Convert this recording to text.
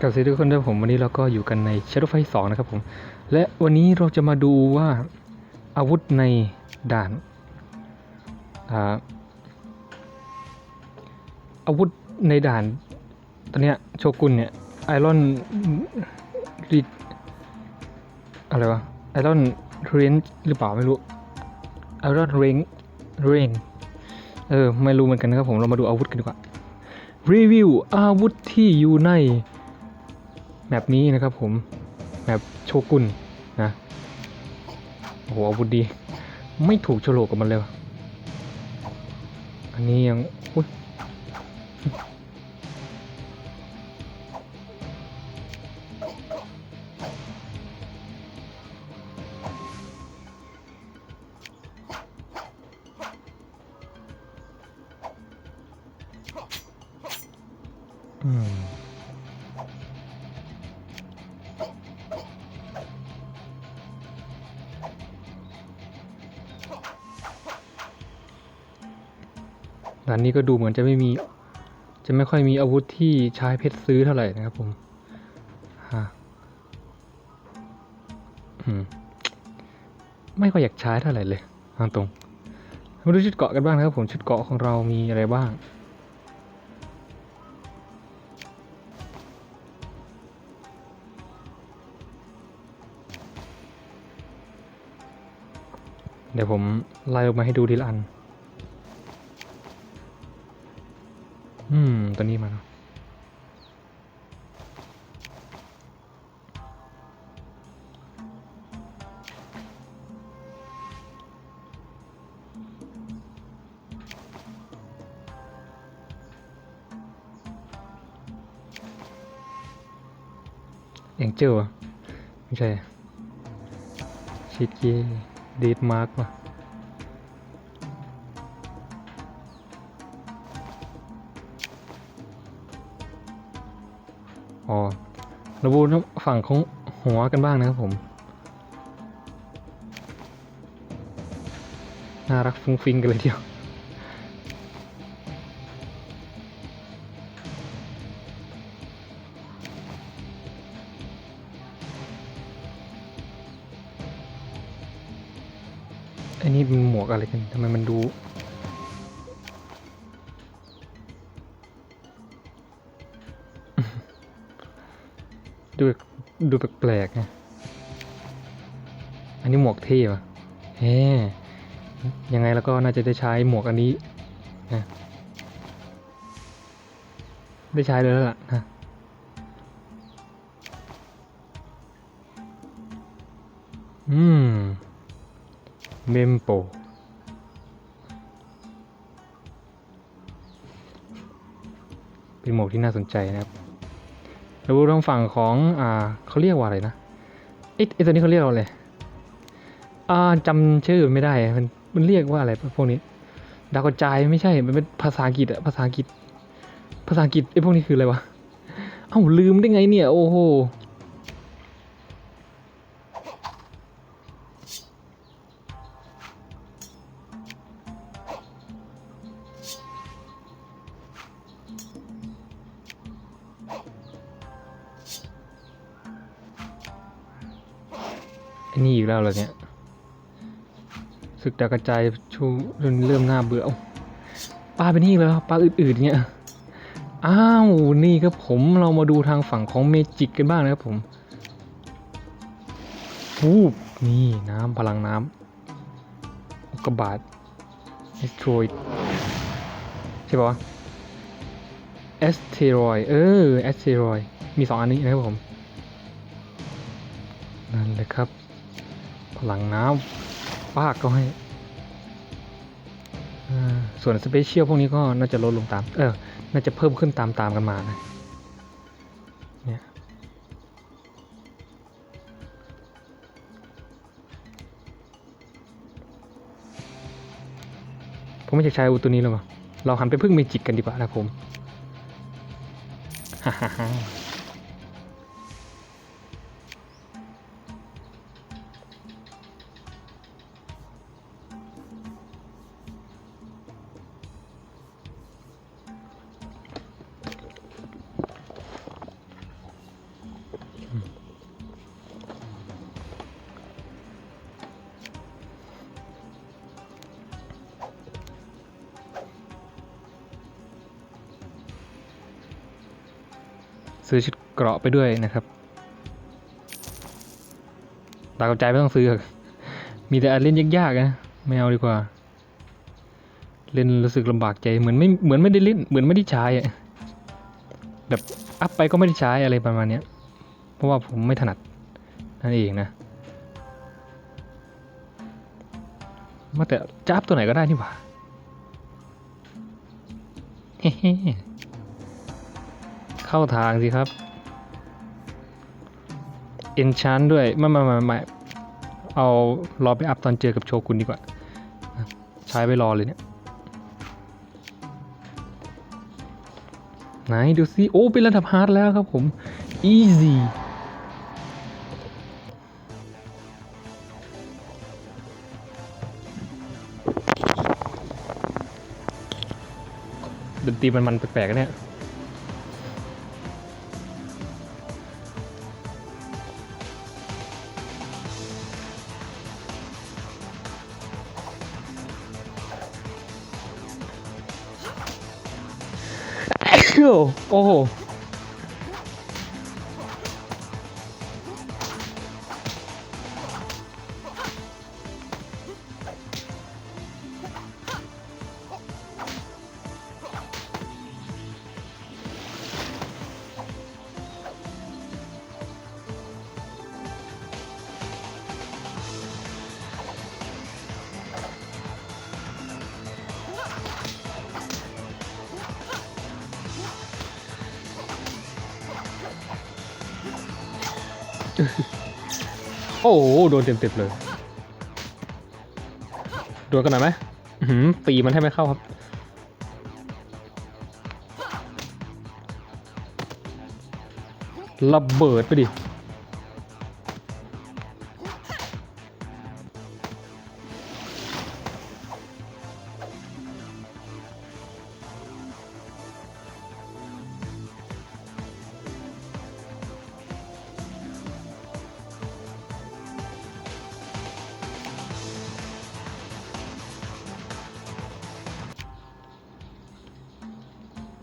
กับสวัสดีทุกคนด้วยผมวันนี้เราก็อยู่กันใน Shadow Fight 2 นะครับผม และวันนี้เราจะมาดูว่าอาวุธในด่านอาอาวุธในด่านตอนเนี้ยโชกุนเนี่ยไอรอนรีอะไรวะ ไอรอนเรนหรือเปล่าไม่รู้ไอรอนเรงเรงเออ ไม่รู้เหมือนกันนะครับผมเรามาดูอาวุธกันดีกว่ารีวิวอาวุธที่อยู่ในแมปนี้นะครับผมแมปโชกุนนะโอ้โหอาวุธดี ไม่ถูกโฉลกกับมันเลย อันนี้ยังอุ๊ย อืมด่านนี้ก็ดูเหมือนจะไม่มี จะไม่ค่อยมีอาวุธที่ใช้เพชรซื้อเท่าไหร่นะครับผมฮะมไม่ค่อยอยากใช้เท่าไหร่เลยทางตรงมาดูชุดเกาะกันบ้างนะครับผมชุดเกาะของเรามีอะไรบ้าง เดี๋ยวผมไล่ออกมาให้ดูทีละอัน อืม ตัวนี้มาเอ็งเจอวะไม่ใช่ชิดเย่ เดดมาร์กมาอ๋อเราบูฝั่งของหัวกันบ้างนะครับผม น่ารักฟุ้งฟิงกันเลยทีเดียว อันนี้เป็นหมวกอะไรกันทำไมมันดูดูดูแปลกๆไงอันนี้หมวกเท่ป่ะเฮ้ยังไงแล้วก็น่าจะได้ใช้หมวกอันนี้นะได้ใช้เลยแล้วล่ะนะอืม เมมโปเป็นหมวกที่น่าสนใจนะครับแล้วทางฝั่งของอ่าเขาเรียกว่าอะไรนะไอ้ไอ้ตัวนี้เขาเรียกว่าอะไรอ่าจำชื่อไม่ได้มันมันเรียกว่าอะไรพวกนี้ดาวกระจายไม่ใช่ มันเป็นภาษาอังกฤษอะภาษาอังกฤษ ภาษาอังกฤษไอ้พวกนี้คืออะไรวะ เอ้าลืมได้ไงเนี่ย โอ้โห นี่อีกแล้วเหรอเนี่ยศึกดากระจายชูจนเริ่มน่าเบื่อปลาเป็นนี่แล้วปลาอื่นๆเนี่ยอ้าวนี่ครับผมเรามาดูทางฝั่งของเมจิกกันบ้างนะครับผมฟูบนี่น้ำพลังน้ำอุกกาบาตเอสโทรยใช่ปะวะเอสเทรอยเออเอสเทรอยมีสองอันนี้นะครับผม นั่นเลยครับ พลังน้ำฟากก็ให้ส่วนสเปเชียลพวกนี้ก็น่าจะลดลงตาม เออ น่าจะเพิ่มขึ้นตามตามกันมานะ เนี่ย ผมไม่อยากใช้อุตัวนี้แล้วว่ะเราหันไปพึ่งเมจิกกันดีกว่านะผม ฮ่าฮ่าฮ่า ซื้อชุดเกราะไปด้วยนะครับตากับใจไม่ต้องซื้อหรอกมีแต่เล่นยากๆนะไม่เอาดีกว่า เล่นรู้สึกลำบากใจเหมือนไม่เหมือนไม่ได้เล่นเหมือนไม่ได้ใช้อะแบบอัพไปก็ไม่ได้ใช้อะไรประมาณเนี้ยเพราะว่าผมไม่ถนัดนั่นเองนะว่าแต่จะอัพตัวไหนก็ได้นี่หว่าเฮ้ เข้าทางสิครับเอนชานด้วยไม่ไม่ไม่ไม่เอารอไปอัพตอนเจอกับโชกุนดีกว่า ใช้ไปรอเลยเนี่ย ไหนดูสิโอ้ เป็นระดับฮาร์ดแล้วครับผม easy ดนตรีมันมันแปลกๆเนี่ย โอ้ โอ้โหโดนเต็มๆเลย โดนกันหน่อยไหมหืมปีมันให้ไม่เข้าครับ ระเบิดไปดิ